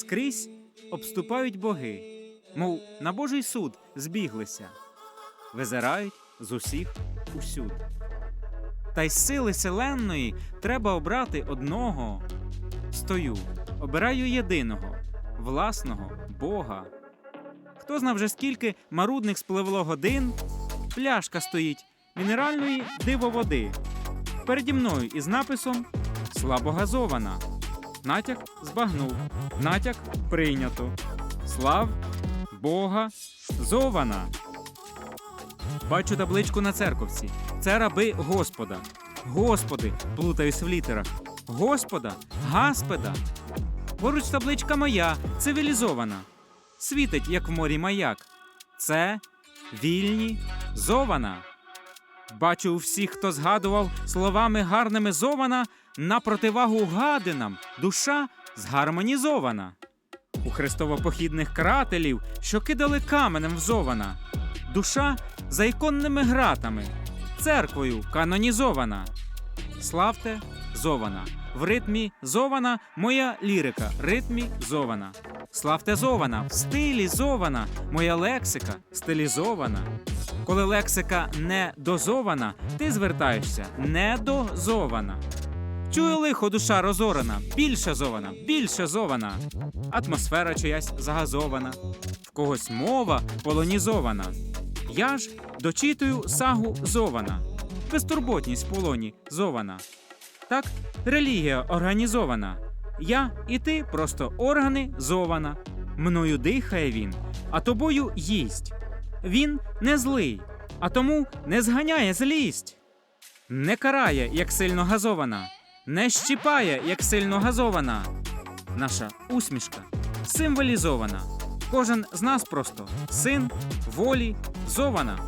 скрізь обступають боги, мов на Божий суд збіглися, визирають з усіх усюд. Та й з сили селенної треба обрати одного. Стою, обираю єдиного, власного Бога. Хто знав вже скільки марудних спливло годин, пляшка стоїть мінеральної дивоводи. Переді мною із написом Слабогазована. Натяк збагнув. Натяк прийнято. Слав Бога зована. Бачу табличку на церковці. Це раби Господа. Господи, плутаюсь в літерах. Господа, Гаспеда. Поруч табличка моя, цивілізована. Світить, як в морі маяк. Це вільні зована. Бачу у всіх, хто згадував словами гарними зована, на противагу гадинам душа згармонізована. У хрестовопохідних крателів, що кидали каменем взована, душа за іконними гратами, церквою канонізована. Славте зована. В ритмі зована моя лірика, ритмі зована. Славте зована, в стилі зована, моя лексика стилізована. Коли лексика не дозована, ти звертаєшся недозована. Чую лихо душа розорана, більше зована, більше зована. Атмосфера чиясь загазована, в когось мова полонізована. Я ж дочитую сагу зована, безтурботність полоні зована. Так, релігія організована. Я і ти просто органи зована. Мною дихає він, а тобою їсть. Він не злий, а тому не зганяє злість. Не карає, як сильно газована, не щіпає, як сильно газована. Наша усмішка символізована. Кожен з нас просто син волі зована.